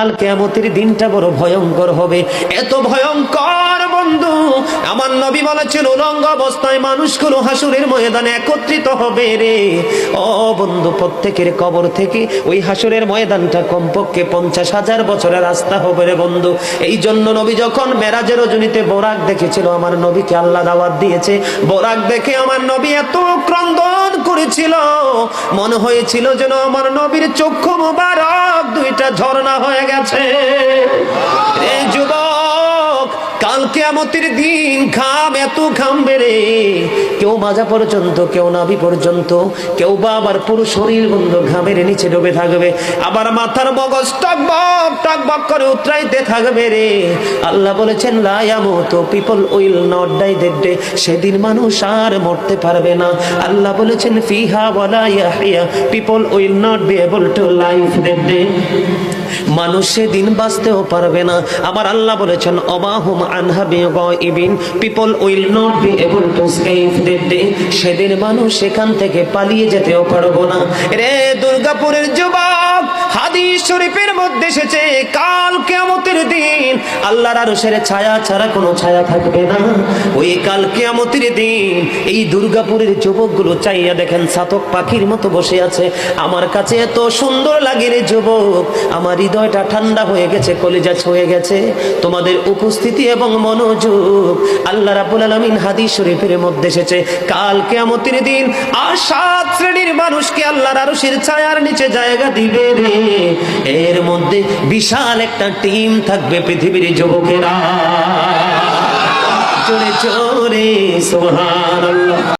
কাল কেয়ামতের দিনটা বড় ভয়ঙ্কর হবে। এত ভয়ঙ্কর বন্ধু, আমার নবী বলেছেন, উলঙ্গ অবস্থায় মানুষগুলো হাসুরের ময়দানে একত্রিত হবে রে। ও বন্ধু, প্রত্যেকের কবর থেকে ওই হাসুরের ময়দানটা কমপক্ষে পঞ্চাশ হাজার বছরের রাস্তা হবে রে বন্ধু। এই জন্য নবী যখন মেরাজের রজনীতে বোরাক দেখেছিল, আমার নবীকে আল্লাহ দাওয়াত দিয়েছে। বোরাক দেখে আমার নবী এত ক্রন্দন করেছিল। মনে হয়েছিল যেন আমার নবীর চক্ষু মুবারক ঝর্ণা হয়ে গেছে। দিন খাম এত খাম বেড়ে, কেউ মাজা পর্যন্ত, কেউ নাভি পর্যন্ত, কেউ বা আবার পুরো শরীর বন্ধ, ঘামের নিচে ডুবে থাকবে। আবার মাথার মগজ করে উতরাইতে থাকবে রে। আল্লাহ বলেছেন লায়ামতো পিপল উইল নট ডাই সেদিন মানুষ আর মরতে পারবে না। আল্লাহ বলেছেন, ফিহা Yahya people will not be able to life that day. মানুষ সেদিন বাঁচতেও পারবে না। আবার আল্লাহ বলেছেন, অবাহুম আনহা বিগইবিন people will not be able to escape that সেদিন মানুষ সেখান থেকে পালিয়ে যেতেও পারব না। রে দুর্গাপুরের যুবক! শরীফের মধ্যে এসেছে, কাল কিয়ামতের দিন। আল্লাহর আরশের ছায়া ছাড়া কোনো ছায়া থাকবে না। ওই কাল কিয়ামতের দিন, এই দুর্গাপুরের যুবকগুলো চাইয়া দেখেন, সাতক পাখির মতো বসে আছে। আমার কাছে এত সুন্দর লাগে রে যুবক, আমার হৃদয়টা ঠান্ডা হয়ে গেছে, কলিজা ছুঁয়ে গেছে। তোমাদের উপস্থিতি এবং মনোযোগ, আল্লাহ রাব্বুল আলামিন হাদিস শরীফের মধ্যে এসেছে। কাল কিয়ামতের দিন, আর সাত শ্রেণির মানুষকে আল্লাহর আরশের ছায়ার নিচে জায়গা দিবে রে। এর মধ্যে বিশাল একটা টিম থাকবে পৃথিবীর যুবকেরা। জোরে জোরে সুবহানাল্লাহ।